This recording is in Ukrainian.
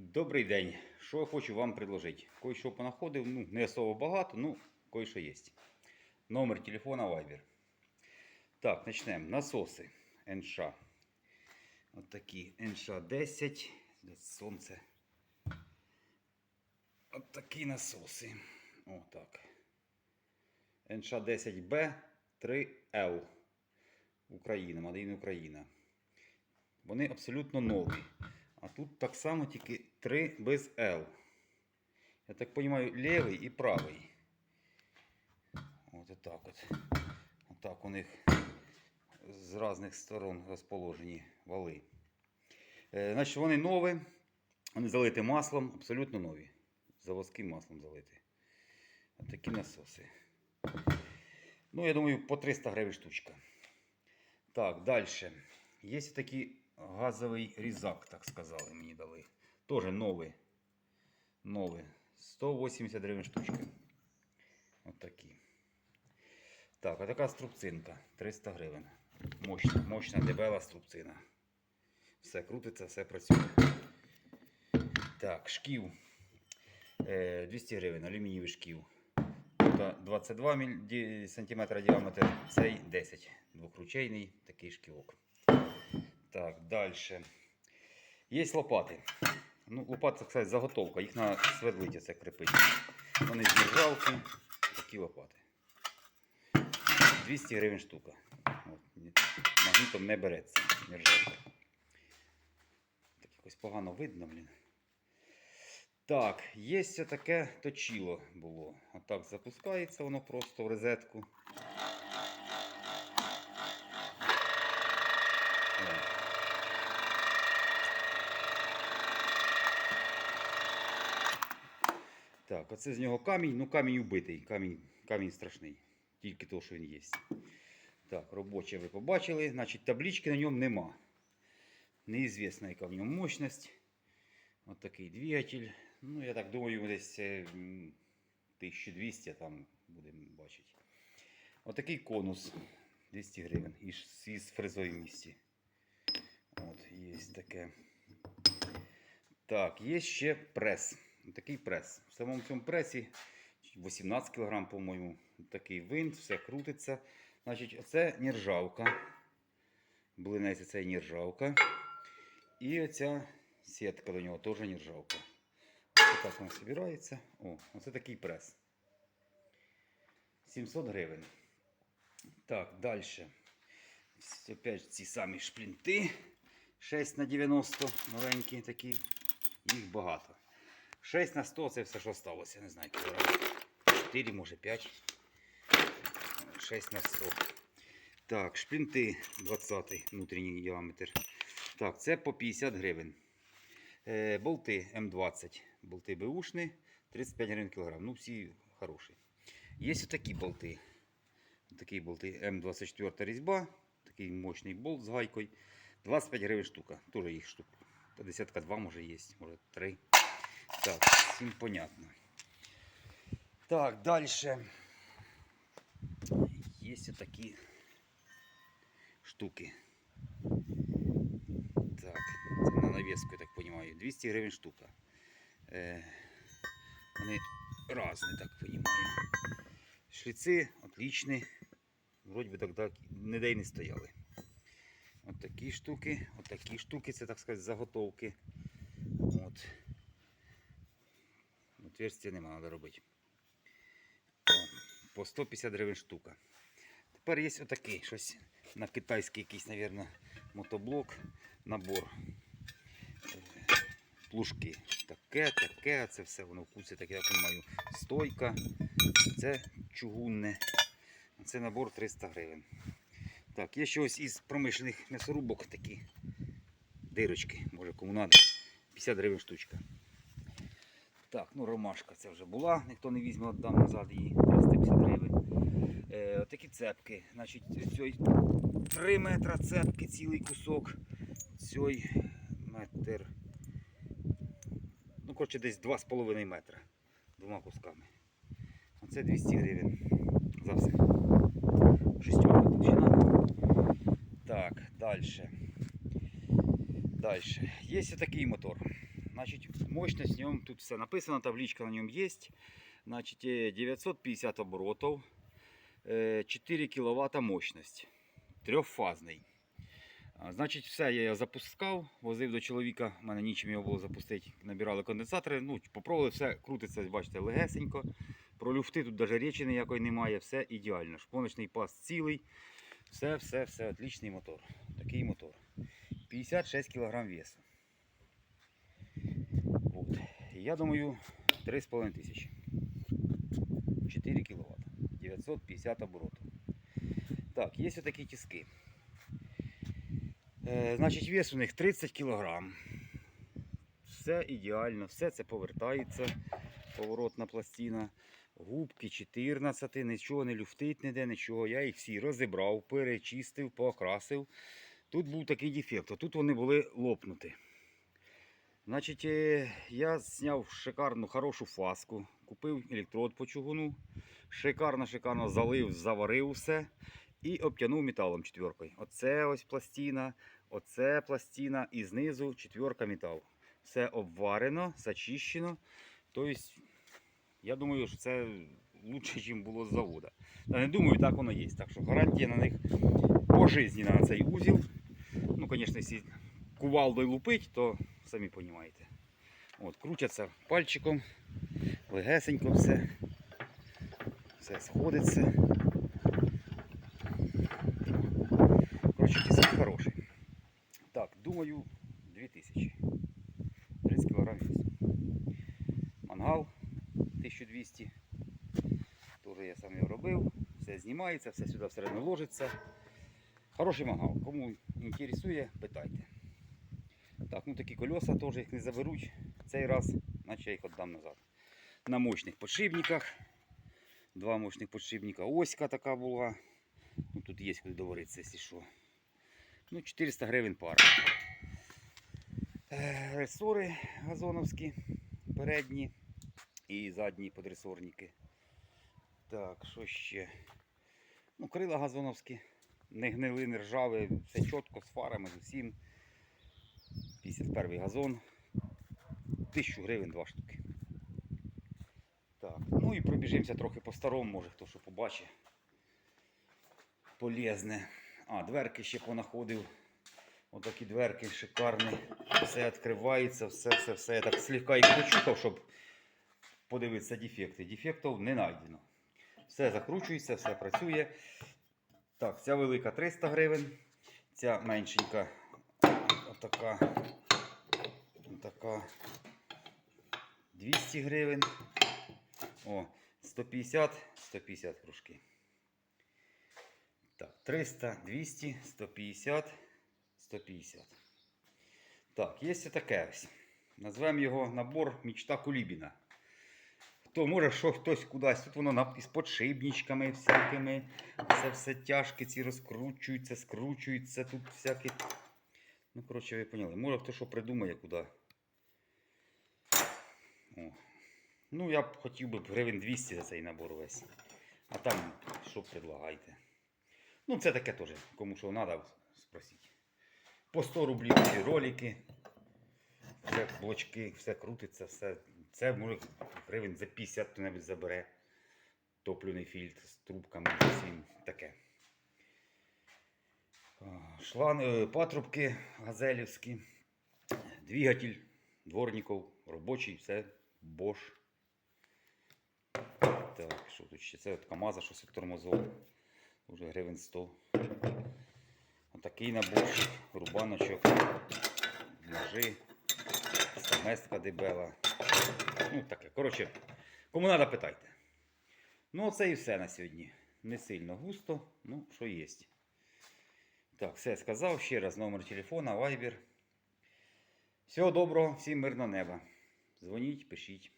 Добрий день. Що я хочу вам предложити? Кое-що понаходив, ну, не особо багато, ну, кое-що є. Номер телефона Viber. Так, почнемо. Насоси НШ. От такі НШ 10. Сонце. От такі насоси. О, так. НШ 10Б 3Л. Україна, Мадин Україна. Вони абсолютно нові. А тут так само тільки 3 без L. Я так розумію, лівий і правий. От отак от. Отак у них з різних сторон розположені вали. Е, значить, вони нові. Вони залиті маслом, абсолютно нові. Заводським маслом залиті. Такі насоси. Ну, я думаю, по 300 гривень штучка. Так, далі. Є такий газовий різак, так сказали, мені дали. Тоже новий. Новий. 180 гривень штучка. От такі. Так, а така струбцинка. 300 гривень. Мощна, мощна дебела струбцина. Все крутиться, все працює. Так, шків. Е, 200 гривень, алюмінієвий шків. Тут 22 міль- ді- сантиметра діаметр, цей 10. Двохручейний такий шківок. Так, далі. Є лопати. Ну, лопата, так сказати, заготовка. Їх на свердлиті це крепить. Вони з нержавки. Такі лопати. 200 гривень штука. От, магнітом не береться. Нержавка. Так якось погано видно, блін. Так, є таке точило було. Отак запускається воно просто в розетку. О. Так, оце з нього камінь. Ну, камінь убитий, камінь, камінь страшний. Тільки то, що він є. Так, робоче ви побачили. Значить, таблички на ньому нема. Неізвісна, яка в ньому мощність. Ось такий двигатель. Ну, я так думаю, десь е, 1200 там будемо бачити. Отакий конус 200 гривень із, із фрезою в місті. От, є таке. Так, є ще прес. Такий прес. В самому цьому пресі 18 кг, по-моєму. Такий винт, все крутиться. Значить, це нержавка. Блинець це нержавка. І оця сітка до нього теж нержавка. Ось так вона збирається. О, оце такий прес. 700 гривень. Так, далі. Опять ці самі шплінти. 6 на 90 маленькі такі. Їх багато. 6 на 100 це все, що сталося. Не знаю, кілограм. 4, може 5. 6 на 100. Так, шплінти 20 внутрішній діаметр. Так, це по 50 гривень. Е, болти М20. Болти беушні. 35 гривень кілограм. Ну, всі хороші. Є такі болти. Такі болти М24 різьба. Такий мощний болт з гайкою. 25 гривень штука. Тоже їх штук. Десятка два може є, може три. Так, всім понятно. Так, далі. Є такі штуки. Так, це на навіску, я так розумію. 200 гривень штука. Е, вони різні, так розумію. Шліци отличні. Вроді би так ніде й не стояли. От такі штуки, от такі штуки, це так сказати заготовки. От. Отверстия нема, треба робити. По 150 гривень штука. Тепер є отакий, щось на китайський якийсь, мабуть, мотоблок, набор. Е, Плужки. Таке, таке, це все воно вкуси, таке, я розумію, стойка. Це чугунне. Це набор 300 гривень. Так, є щось із промишлених м'ясорубок такі дирочки, може кому надо. 50 гривень штучка. Так, ну ромашка це вже була, ніхто не візьме, віддам назад її 350 гривень. Е, отакі цепки. Значить, цей 3 метра цепки, цілий кусок. Цей метр. Ну, коротше, десь 2,5 метра двома кусками. Оце 200 гривень за все. Шестерка толщина. Так, далі. Далі. Є такий мотор. Значить, мощность в ньому тут все написано, табличка на ньому є. Значить, е, 950 оборотів, е, 4 кВт мощность. Трьохфазний. Значить, все, я запускав, возив до чоловіка, в мене нічим його було запустити. Набирали конденсатори, ну, попробували, все крутиться, бачите, легесенько. Про люфти тут навіть речі ніякої немає, все ідеально. Шпоночний паз цілий. Все, все, все, отличний мотор. Такий мотор. 56 кг весу. Вот. Я думаю, 3,5 тисячі. 4 кВт. 950 оборотів. Так, є отакі тиски. Е, вес у них 30 кг. Все ідеально, все це повертається. Поворотна пластина. Губки 14, нічого не люфтить ніде, нічого. Я їх всі розібрав, перечистив, покрасив. Тут був такий дефект, а тут вони були лопнуті. Значить, е, я зняв шикарну хорошу фаску, купив електрод по чугуну, шикарно, шикарно залив, заварив все і обтягнув металом четверкою. Оце ось пластина, оце пластина і знизу четверка метал. Все обварено, зачищено. Тобто, я думаю, що це краще, ніж було з заводу. Та не думаю, так воно є. Так що гарантія на них пожизненна на цей узіл. Ну, звісно, кувалдою лупить, то самі розумієте. От, крутяться пальчиком, легесенько все. Все сходиться. Коротше, тиск хороший. Так, думаю, 2000. 30 кг. Мангал 1200. Тоже я сам його робив. Все знімається, все сюди всередину ложиться. Хороший мангал. Кому інтересує, питайте. Так, ну такі колеса теж їх не заберуть цей раз, наче я їх віддам назад. На мощних подшипниках. Два мощних подшипника. Оська така була. Ну, тут є куди доваритися, якщо що. Ну, 400 гривень пара. Е, Ресори газоновські, передні і задні подресорники. Так, що ще? Ну, крила газоновські. Не гнили, не ржаві, все чітко з фарами, з усім. 51 газон. 1000 гривень два штуки. Так, ну і пробіжимося трохи по старому, може хто що побачить. Полезне. А, дверки ще понаходив. Отакі дверки шикарні. Все відкривається, все, все, все. Я так слегка їх почухав, щоб подивитися дефекти. Дефектів не знайдено. Все закручується, все працює. Так, ця велика 300 гривень, ця меншенька отака, отака 200 гривень. О, 150, 150 кружки. Так, 300, 200, 150, 150. Так, є таке ось. Назвемо його набор Мічта Кулібіна. Хто може, що хтось кудись. Тут воно із подшипничками всякими. Це все тяжке, ці розкручуються, скручуються, тут всякі. Ну, коротше, ви поняли. Може хто що придумає куди. О. Ну, я б хотів би гривень 200 за цей набор весь. А там що предлагайте. Ну, це таке теж. Кому що треба, спросіть. По 100 рублів ці ролики. Все блочки, все крутиться, все. Це може гривень за 50 хто-небудь забере. Топливний фільтр з трубками, з усім таке. А, Шлан, е, патрубки газелівські. Двигатель дворників, робочий, все, Bosch. Так, що тут ще? Це от КАМАЗа, щось тормозов. Уже гривень 100. Отакий наборчик, рубаночок, ножи, стаместка дебела. Ну, таке. Коротше, кому треба, питайте. Ну, це і все на сьогодні. Не сильно густо, ну, що є. Так, все сказав. Ще раз номер телефона, Viber. Всього доброго, всім мирного неба. Дзвоніть, пишіть.